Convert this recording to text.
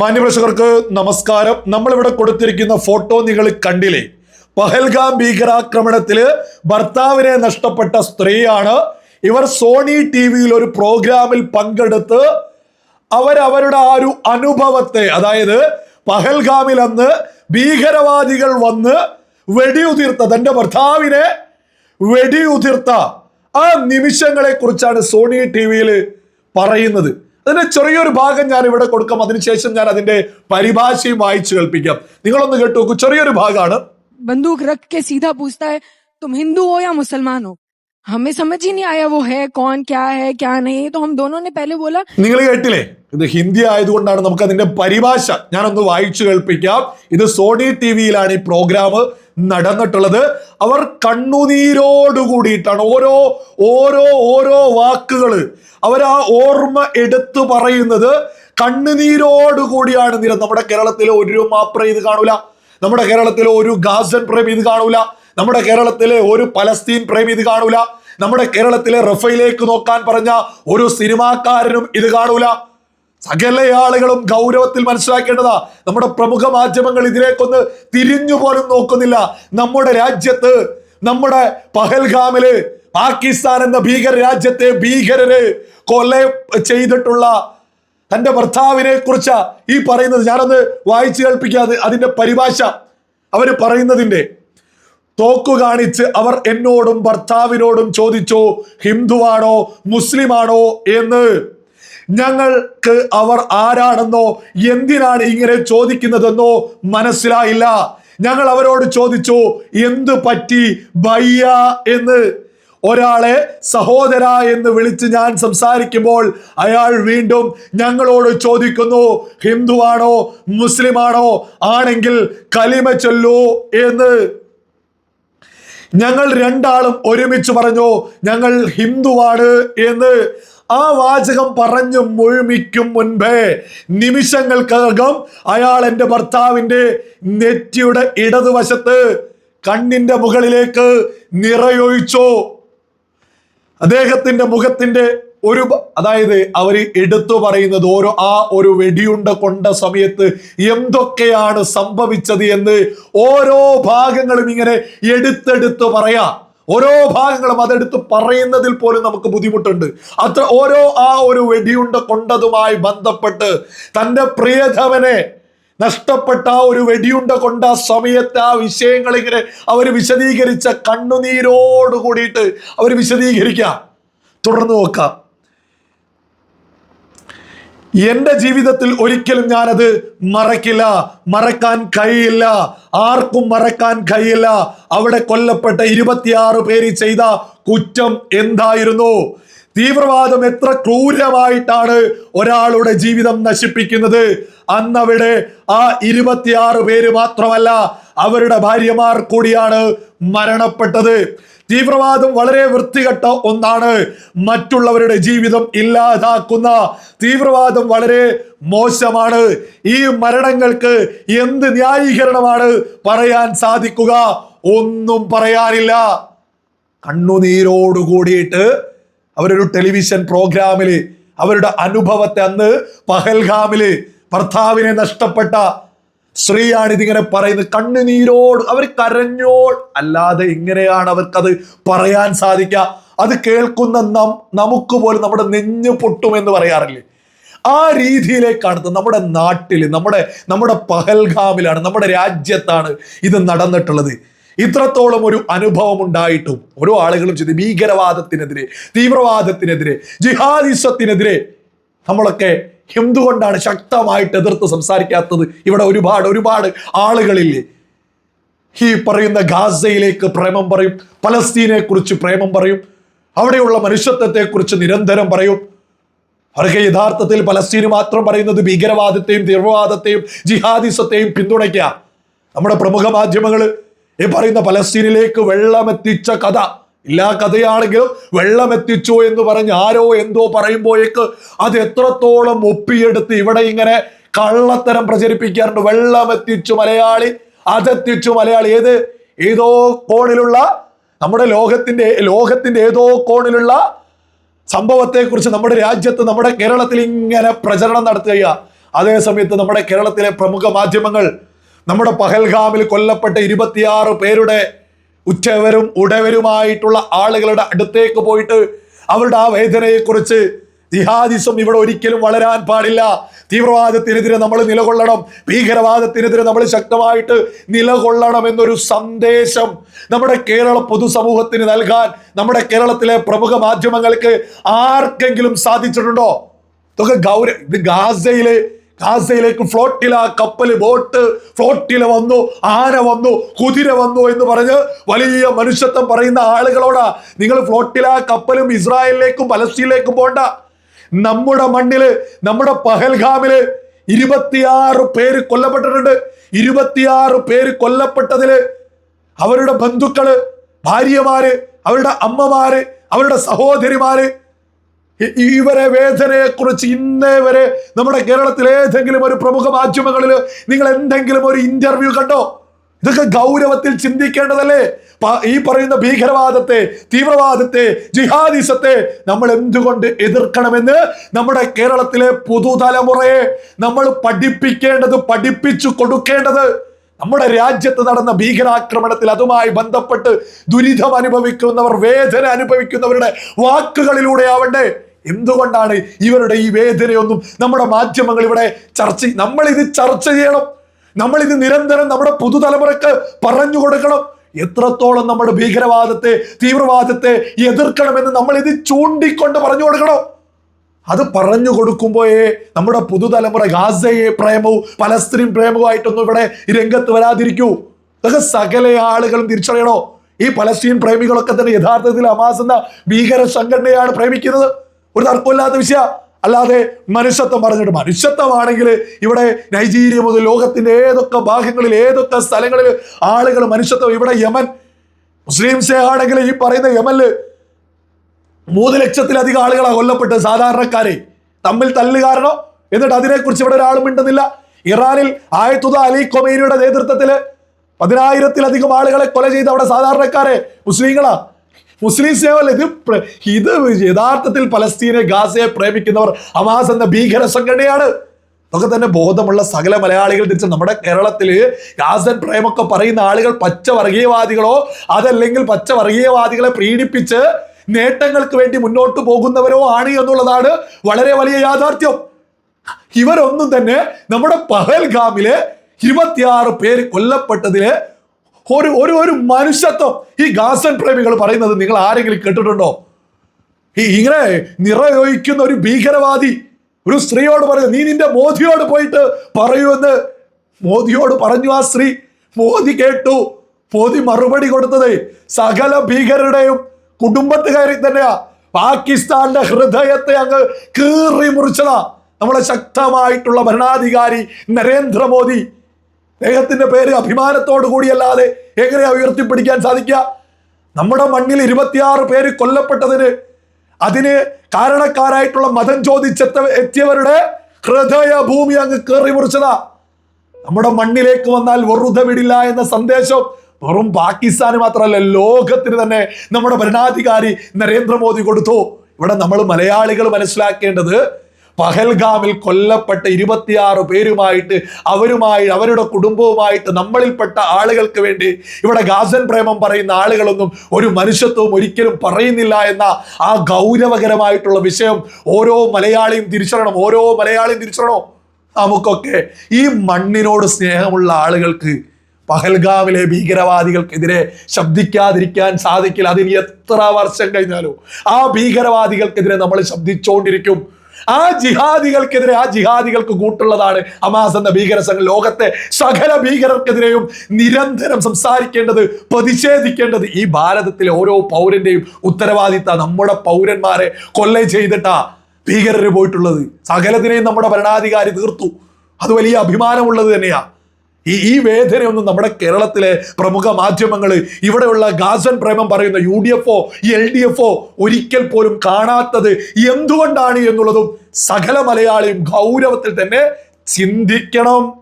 മാന്യപ്രേക്ഷകർക്ക് നമസ്കാരം. നമ്മളിവിടെ കൊടുത്തിരിക്കുന്ന ഫോട്ടോ നിങ്ങൾ കണ്ടില്ലേ? പഹൽഗാം ഭീകരാക്രമണത്തിൽ ഭർത്താവിനെ നഷ്ടപ്പെട്ട സ്ത്രീയാണ്. ഇവർ സോണി ടി വിയിൽ ഒരു പ്രോഗ്രാമിൽ പങ്കെടുത്ത് അവരവരുടെ ആ ഒരു അനുഭവത്തെ അതായത് പഹൽഗാമിൽ അന്ന് ഭീകരവാദികൾ വന്ന് വെടിയുതിർത്ത തന്റെ ഭർത്താവിനെ വെടിയുതിർത്ത ആ നിമിഷങ്ങളെ കുറിച്ചാണ് സോണി ടി വിയിൽ പറയുന്നത്. അതിന്റെ ചെറിയൊരു ഭാഗം ഞാൻ ഇവിടെ കൊടുക്കാം അതിനുശേഷം ഞാൻ അതിന്റെ പരിഭാഷയും വായിച്ചു കേൾപ്പിക്കാം നിങ്ങളൊന്ന് കേട്ടു നോക്കൂ ചെറിയൊരു ഭാഗമാണ് बंदूक रख के सीधा पूछता है तुम हिंदू हो या मुसलमान हो हमें समझ ही नहीं आया वो है कौन क्या है क्या नहीं तो हम दोनों ने पहले बोला നിങ്ങൾ കേട്ടില്ലേ ഇത് ഹിന്ദി ആയതുകൊണ്ടാണ് നമുക്ക് അതിന്റെ പരിഭാഷ ഞാനൊന്ന് വായിച്ചു കേൾപ്പിക്കാം ഇത് സോണി ടി വിയിലാണ് ഈ പ്രോഗ്രാം നടന്നിട്ടുള്ളത്. അവർ കണ്ണുനീരോട് കൂടിയിട്ടാണ്. ഓരോ ഓരോ ഓരോ വാക്കുകൾ അവർ ആ ഓർമ്മ എടുത്തു പറയുന്നത് കണ്ണുനീരോട് കൂടിയാണ് നിര നമ്മുടെ കേരളത്തിലെ ഒരു മാപ്ര ഇത് കാണൂല. നമ്മുടെ കേരളത്തിലെ ഒരു ഗാസൻ പ്രേമി ഇത് കാണൂല. നമ്മുടെ കേരളത്തിലെ ഒരു പലസ്തീൻ പ്രേമി ഇത് കാണൂല. നമ്മുടെ കേരളത്തിലെ റഫയിലേക്ക് നോക്കാൻ പറഞ്ഞ ഒരു സിനിമാക്കാരനും ഇത് കാണൂല. സകല ആളുകളും ഗൗരവത്തിൽ മനസ്സിലാക്കേണ്ടതാ. നമ്മുടെ പ്രമുഖ മാധ്യമങ്ങൾ ഇതിലേക്കൊന്ന് തിരിഞ്ഞു പോലും നോക്കുന്നില്ല. നമ്മുടെ രാജ്യത്ത് നമ്മുടെ പഹൽഗാമിൽ പാകിസ്ഥാൻ എന്ന ഭീകര രാജ്യത്തെ ഭീകരര് കൊല ചെയ്തിട്ടുള്ള തന്റെ ഭർത്താവിനെ കുറിച്ച ഈ പറയുന്നത്. ഞാനൊന്ന് വായിച്ചു കേൾപ്പിക്കാതെ അതിന്റെ പരിഭാഷ അവർ പറയുന്നതിന്റെ. തോക്കു കാണിച്ച് അവർ എന്നോടും ഭർത്താവിനോടും ചോദിച്ചോ ഹിന്ദുവാണോ മുസ്ലിമാണോ? എന്ന് ഞങ്ങൾക്ക് അവർ ആരാണെന്നോ എന്തിനാണ് ഇങ്ങനെ ചോദിക്കുന്നതെന്നോ മനസ്സിലായില്ല. ഞങ്ങൾ അവരോട് ചോദിച്ചു എന്ത് പറ്റി ഭയ്യ എന്ന്? ഒരാളെ സഹോദര എന്ന് വിളിച്ച് ഞാൻ സംസാരിക്കുമ്പോൾ അയാൾ വീണ്ടും ഞങ്ങളോട് ചോദിക്കുന്നു ഹിന്ദുവാണോ മുസ്ലിമാണോ ആണെങ്കിൽ കലിമ ചൊല്ലൂ എന്ന്. ഞങ്ങൾ രണ്ടാളും ഒരുമിച്ച് പറഞ്ഞു ഞങ്ങൾ ഹിന്ദുവാണ് എന്ന്. ആ വാചകം പറഞ്ഞു മുഴുമിക്കും മുൻപേ നിമിഷങ്ങൾക്കകം അയാൾ എന്റെ ഭർത്താവിന്റെ നെറ്റിയുടെ ഇടതുവശത്ത് കണ്ണിന്റെ മുകളിലേക്ക് നിറയൊഴിച്ചു. അദ്ദേഹത്തിന്റെ മുഖത്തിന്റെ ഒരു അതായത് അവർ എടുത്തു പറയുന്നത് ഓരോ ആ ഒരു വെടിയുണ്ട കൊണ്ട സമയത്ത് എന്തൊക്കെയാണ് സംഭവിച്ചത് എന്ന് ഓരോ ഭാഗങ്ങളും ഇങ്ങനെ എടുത്തെടുത്ത് പറയാ. ഓരോ ഭാഗങ്ങളും അതെടുത്ത് പറയുന്നതിൽ പോലും നമുക്ക് ബുദ്ധിമുട്ടുണ്ട്. അത്ര ഓരോ ആ ഒരു വെടിയുണ്ട കൊണ്ടതുമായി ബന്ധപ്പെട്ട് തന്റെ പ്രിയതമനെ നഷ്ടപ്പെട്ട ആ ഒരു വെടിയുണ്ട കൊണ്ട ആ സമയത്ത് ആ വിഷയങ്ങൾ ഇങ്ങനെ അവർ വിശദീകരിച്ച കണ്ണുനീരോട് കൂടിയിട്ട് അവർ വിശദീകരിക്കാം. തുടർന്ന് നോക്കാം. എന്റെ ജീവിതത്തിൽ ഒരിക്കലും ഞാൻ അത് മറക്കില്ല. മറക്കാൻ കഴിയില്ല. ആർക്കും മറക്കാൻ കഴിയില്ല. അവിടെ കൊല്ലപ്പെട്ട ഇരുപത്തിയാറ് പേര് ചെയ്ത കുറ്റം എന്തായിരുന്നു? തീവ്രവാദം എത്ര ക്രൂരമായിട്ടാണ് ഒരാളുടെ ജീവിതം നശിപ്പിക്കുന്നത്? അന്നവിടെ ആ ഇരുപത്തിയാറ് പേര് മാത്രമല്ല അവരുടെ ഭാര്യമാർ കൂടിയാണ് മരണപ്പെട്ടത്. തീവ്രവാദം വളരെ വൃത്തികെട്ട ഒന്നാണ്. മറ്റുള്ളവരുടെ ജീവിതം ഇല്ലാതാക്കുന്ന തീവ്രവാദം വളരെ മോശമാണ്. ഈ മരണങ്ങൾക്ക് എന്ത് ന്യായീകരണമാണ് പറയാൻ സാധിക്കുക? ഒന്നും പറയാനില്ല. കണ്ണുനീരോട് കൂടിയിട്ട് അവരൊരു ടെലിവിഷൻ പ്രോഗ്രാമിൽ അവരുടെ അനുഭവത്തെ അന്ന് പഹൽഗാമിൽ ഭർത്താവിനെ നഷ്ടപ്പെട്ട സ്ത്രീയാണ് ഇതിങ്ങനെ പറയുന്നത്. കണ്ണുനീരോട് അവർ കരഞ്ഞോൾ. അല്ലാതെ ഇങ്ങനെയാണ് അവർക്കത് പറയാൻ സാധിക്കുക? അത് കേൾക്കുന്ന നം നമുക്ക് പോലും നമ്മുടെ നെഞ്ഞു പൊട്ടുമെന്ന് പറയാറില്ലേ? ആ രീതിയിലേക്കാണ് നമ്മുടെ നാട്ടിൽ നമ്മുടെ നമ്മുടെ പഹൽഗാമിലാണ് നമ്മുടെ രാജ്യത്താണ് ഇത് നടന്നിട്ടുള്ളത്. ഇത്രത്തോളം ഒരു അനുഭവം ഉണ്ടായിട്ടും ഓരോ ആളുകളും ചെയ്ത് ഭീകരവാദത്തിനെതിരെ തീവ്രവാദത്തിനെതിരെ ജിഹാദിസത്തിനെതിരെ നമ്മളൊക്കെ എന്തുകൊണ്ടാണ് ശക്തമായിട്ട് എതിർത്ത് സംസാരിക്കാത്തത്? ഇവിടെ ഒരുപാട് ഒരുപാട് ആളുകളില്ലേ? ഈ പറയുന്ന ഗാസയിലേക്ക് പ്രേമം പറയും പലസ്തീനെ കുറിച്ച് പ്രേമം പറയും അവിടെയുള്ള മനുഷ്യത്വത്തെ കുറിച്ച് നിരന്തരം പറയും. അവർക്ക് യഥാർത്ഥത്തിൽ പലസ്തീന് മാത്രം പറയുന്നത് ഭീകരവാദത്തെയും തീവ്രവാദത്തെയും ജിഹാദിസത്തെയും പിന്തുണയ്ക്കുക നമ്മുടെ പ്രമുഖ മാധ്യമങ്ങൾ ഈ പറയുന്ന പലസ്തീനിലേക്ക് വെള്ളമെത്തിച്ച കഥ. ഇല്ലാ കഥയാണെങ്കിലും വെള്ളം എത്തിച്ചു എന്ന് പറഞ്ഞ് ആരോ എന്തോ പറയുമ്പോഴേക്ക് അത് എത്രത്തോളം ഒപ്പിയെടുത്ത് ഇവിടെ ഇങ്ങനെ കള്ളത്തരം പ്രചരിപ്പിക്കാറുണ്ട്. വെള്ളം എത്തിച്ചു മലയാളി അതെത്തിച്ചു മലയാളി. ഏത്? ഏതോ കോണിലുള്ള നമ്മുടെ ലോകത്തിന്റെ ലോകത്തിന്റെ ഏതോ കോണിലുള്ള സംഭവത്തെക്കുറിച്ച് നമ്മുടെ രാജ്യത്ത് നമ്മുടെ കേരളത്തിൽ ഇങ്ങനെ പ്രചരണം നടത്തുക അതേ സമയത്ത് നമ്മുടെ കേരളത്തിലെ പ്രമുഖ മാധ്യമങ്ങൾ നമ്മുടെ പഹൽഗാമിൽ കൊല്ലപ്പെട്ട ഇരുപത്തിയാറ് പേരുടെ ഉറ്റവരും ഉടവരുമായിട്ടുള്ള ആളുകളുടെ അടുത്തേക്ക് പോയിട്ട് അവരുടെ ആ വേദനയെക്കുറിച്ച് ജിഹാദിസം ഇവിടെ ഒരിക്കലും വളരാൻ പാടില്ല. തീവ്രവാദത്തിനെതിരെ നമ്മൾ നിലകൊള്ളണം. ഭീകരവാദത്തിനെതിരെ നമ്മൾ ശക്തമായിട്ട് നിലകൊള്ളണം എന്നൊരു സന്ദേശം നമ്മുടെ കേരള പൊതുസമൂഹത്തിന് നൽകാൻ നമ്മുടെ കേരളത്തിലെ പ്രമുഖ മാധ്യമങ്ങൾക്ക് ആർക്കെങ്കിലും സാധിച്ചിട്ടുണ്ടോ? ഇതൊക്കെ ഗൗര ഇത് ഗാസയിലെ ഗാസയിലേക്ക് ഫ്ലോട്ടില കപ്പൽ ബോട്ട് ഫ്ലോട്ടില വന്നു ആന വന്നു കുതിര വന്നു എന്ന് പറഞ്ഞ് വലിയ മനുഷ്യത്വം പറയുന്ന ആളുകളോടാ നിങ്ങൾ ഫ്ലോട്ടില കപ്പലും ഇസ്രായേലിലേക്കും പലസ്തീനിലേക്കും പോണ്ട. നമ്മുടെ മണ്ണിൽ നമ്മുടെ പഹൽഗാമിൽ ഇരുപത്തിയാറ് പേര് കൊല്ലപ്പെട്ടിട്ടുണ്ട്. ഇരുപത്തിയാറ് പേര് കൊല്ലപ്പെട്ടതിൽ അവരുടെ ബന്ധുക്കൾ ഭാര്യമാര് അവരുടെ അമ്മമാര് അവരുടെ സഹോദരിമാര് ഇവരെ വേദനയെ കുറിച്ച് ഇന്നേ വരെ നമ്മുടെ കേരളത്തിൽ ഏതെങ്കിലും ഒരു പ്രമുഖ മാധ്യമങ്ങളിൽ നിങ്ങൾ എന്തെങ്കിലും ഒരു ഇന്റർവ്യൂ കണ്ടോ? ഇതൊക്കെ ഗൗരവത്തിൽ ചിന്തിക്കേണ്ടതല്ലേ? ഈ പറയുന്ന ഭീകരവാദത്തെ തീവ്രവാദത്തെ ജിഹാദിസത്തെ നമ്മൾ എന്തുകൊണ്ട് എതിർക്കണമെന്ന് നമ്മുടെ കേരളത്തിലെ പുതുതലമുറയെ നമ്മൾ പഠിപ്പിക്കേണ്ടത് പഠിപ്പിച്ചു കൊടുക്കേണ്ടത്. നമ്മുടെ രാജ്യത്ത് നടന്ന ഭീകരാക്രമണത്തിൽ അതുമായി ബന്ധപ്പെട്ട് ദുരിതം അനുഭവിക്കുന്നവർ വേദന അനുഭവിക്കുന്നവരുടെ വാക്കുകളിലൂടെ ആവണ്ടേ എന്തുകൊണ്ടാണ് ഇവരുടെ ഈ വേദനയൊന്നും നമ്മുടെ മാധ്യമങ്ങൾ ഇവിടെ ചർച്ച നമ്മൾ ഇത് ചർച്ച ചെയ്യണം. നമ്മൾ നിരന്തരം നമ്മുടെ പുതുതലമുറക്ക് പറഞ്ഞു കൊടുക്കണം. എത്രത്തോളം നമ്മുടെ ഭീകരവാദത്തെ തീവ്രവാദത്തെ എതിർക്കണമെന്ന് നമ്മൾ ഇത് ചൂണ്ടിക്കൊണ്ട് പറഞ്ഞു കൊടുക്കണം. അത് പറഞ്ഞു കൊടുക്കുമ്പോഴേ നമ്മുടെ പുതുതലമുറ ഗാസയെ പ്രേമവും പലസ്തീൻ പ്രേമവുമായിട്ടൊന്നും ഇവിടെ രംഗത്ത് വരാതിരിക്കൂ. ഇതൊക്കെ സകല ആളുകളും തിരിച്ചറിയണോ? ഈ പലസ്തീൻ പ്രേമികളൊക്കെ തന്നെ യഥാർത്ഥത്തിൽ ഹമാസ് എന്ന ഭീകര സംഘടനയാണ് പ്രേമിക്കുന്നത്. ഒരു തർക്കമില്ലാത്ത വിഷയ. അല്ലാതെ മനുഷ്യത്വം പറഞ്ഞിട്ട് മനുഷ്യത്വമാണെങ്കിൽ ഇവിടെ നൈജീരിയ മുതൽ ലോകത്തിന്റെ ഏതൊക്കെ ഭാഗങ്ങളിൽ ഏതൊക്കെ സ്ഥലങ്ങളിൽ ആളുകൾ മനുഷ്യത്വം? ഇവിടെ യമൻ മുസ്ലിംസെ ആണെങ്കിൽ ഈ പറയുന്ന യമനിൽ മൂന്ന് ലക്ഷത്തിലധികം ആളുകളാണ് കൊല്ലപ്പെട്ട് സാധാരണക്കാരെ. തമ്മിൽ തല്ല് കാരണം എന്നിട്ട് അതിനെക്കുറിച്ച് ഇവിടെ ഒരാളും മിണ്ടുന്നില്ല. ഇറാനിൽ ആയത്തുദ അലി കൊമേനിയുടെ നേതൃത്വത്തിൽ പതിനായിരത്തിലധികം ആളുകളെ കൊല ചെയ്ത അവിടെ സാധാരണക്കാരെ മുസ്ലിങ്ങളാ. മുസ്ലിം സേവൽ ഇത് ഇത് യഥാർത്ഥത്തിൽ പലസ്തീനെ ഗാസയെ പ്രേമിക്കുന്നവർ ഹമാസ് എന്ന ഭീകര സംഘടനയാണ്. അതൊക്കെ തന്നെ ബോധമുള്ള സകല മലയാളികൾ തിരിച്ച് നമ്മുടെ കേരളത്തിൽ ഗാസൻ പ്രേമൊക്കെ പറയുന്ന ആളുകൾ പച്ച വർഗീയവാദികളോ അതല്ലെങ്കിൽ പച്ച വർഗീയവാദികളെ പ്രീണിപ്പിച്ച് നേട്ടങ്ങൾക്ക് വേണ്ടി മുന്നോട്ട് പോകുന്നവരോ ആണ് എന്നുള്ളതാണ് വളരെ വലിയ യാഥാർത്ഥ്യം. ഇവരൊന്നും തന്നെ നമ്മുടെ പഹൽഗാമിൽ ഇരുപത്തിയാറ് പേര് കൊല്ലപ്പെട്ടതിൽ ഒരു ഒരു ഒരു മനുഷ്യത്വം. ഈ ഗാസൻ പ്രേമികൾ പറയുന്നത് നിങ്ങൾ ആരെങ്കിലും കേട്ടിട്ടുണ്ടോ? ഈ ഇങ്ങനെ നിറയൊഴിക്കുന്ന ഒരു ഭീകരവാദി ഒരു സ്ത്രീയോട് പറഞ്ഞു നീ നിന്റെ മോദിയോട് പോയിട്ട് പറയൂന്ന്. മോദിയോട് പറഞ്ഞു ആ സ്ത്രീ മോദി കേട്ടു. മോദി മറുപടി കൊടുത്തത് സകല ഭീകരരുടെയും കുടുംബത്തുകാരി തന്നെയാ. പാകിസ്ഥാന്റെ ഹൃദയത്തെ അങ്ങ് കീറി മുറിച്ചതാ. നമ്മളെ ശക്തമായിട്ടുള്ള ഭരണാധികാരി നരേന്ദ്രമോദി അദ്ദേഹത്തിന്റെ പേര് അഭിമാനത്തോടു കൂടിയല്ലാതെ എങ്ങനെയാ ഉയർത്തിപ്പിടിക്കാൻ സാധിക്കുക? നമ്മുടെ മണ്ണിൽ ഇരുപത്തിയാറ് പേര് കൊല്ലപ്പെട്ടതിന് അതിന് കാരണക്കാരായിട്ടുള്ള മതം ചോദിച്ചെത്ത എത്തിയവരുടെ ഹൃദയ ഭൂമി അങ്ങ് കയറി മുറിച്ചതാ നമ്മുടെ മണ്ണിലേക്ക് വന്നാൽ വെറുതെ വിടില്ല എന്ന സന്ദേശം വെറും പാകിസ്ഥാന് മാത്രമല്ല ലോകത്തിന് തന്നെ നമ്മുടെ ഭരണാധികാരി നരേന്ദ്രമോദി കൊടുത്തു. ഇവിടെ നമ്മൾ മലയാളികൾ മനസ്സിലാക്കേണ്ടത് പഹൽഗാമിൽ കൊല്ലപ്പെട്ട ഇരുപത്തിയാറ് പേരുമായിട്ട് അവരുമായി അവരുടെ കുടുംബവുമായിട്ട് നമ്മളിൽപ്പെട്ട ആളുകൾക്ക് വേണ്ടി ഇവിടെ ഗാസൻ പ്രേമം പറയുന്ന ആളുകളൊന്നും ഒരു മനുഷ്യത്വവും ഒരിക്കലും പറയുന്നില്ല എന്ന ആ ഗൗരവകരമായിട്ടുള്ള വിഷയം ഓരോ മലയാളിയും തിരിച്ചറിയണം. ഓരോ മലയാളിയും തിരിച്ചറിയണം. നമുക്കൊക്കെ ഈ മണ്ണിനോട് സ്നേഹമുള്ള ആളുകൾക്ക് പഹൽഗാമിലെ ഭീകരവാദികൾക്കെതിരെ ശബ്ദിക്കാതിരിക്കാൻ സാധിക്കില്ല. അതിന് എത്ര വർഷം കഴിഞ്ഞാലും ആ ഭീകരവാദികൾക്കെതിരെ നമ്മൾ ശബ്ദിച്ചുകൊണ്ടിരിക്കും ആ ജിഹാദികൾക്കെതിരെ ആ ജിഹാദികൾക്ക് കൂട്ടുള്ളതാണ് അമാസ് എന്ന ഭീകര സംഘം ലോകത്തെ സകല ഭീകരർക്കെതിരെയും നിരന്തരം സംസാരിക്കേണ്ടത് പ്രതിഷേധിക്കേണ്ടത് ഈ ഭാരതത്തിലെ ഓരോ പൗരന്റെയും ഉത്തരവാദിത്ത നമ്മുടെ പൗരന്മാരെ കൊല്ല ചെയ്തിട്ടാ ഭീകരര് പോയിട്ടുള്ളത്. സകലത്തിനെയും നമ്മുടെ ഭരണാധികാരി തീർത്തു. അത് വലിയ അഭിമാനമുള്ളത് തന്നെയാ. ഈ ഈ വേദനയൊന്നും നമ്മുടെ കേരളത്തിലെ പ്രമുഖ മാധ്യമങ്ങൾ ഇവിടെയുള്ള ഗാസൻ പ്രേമം പറയുന്ന യു ഡി എഫ് ഒ എൽ ഡി എഫ് ഒ ഒരിക്കൽ പോലും കാണാത്തത് എന്തുകൊണ്ടാണ് എന്നുള്ളതും സകല മലയാളിയും ഗൗരവത്തിൽ തന്നെ ചിന്തിക്കണം.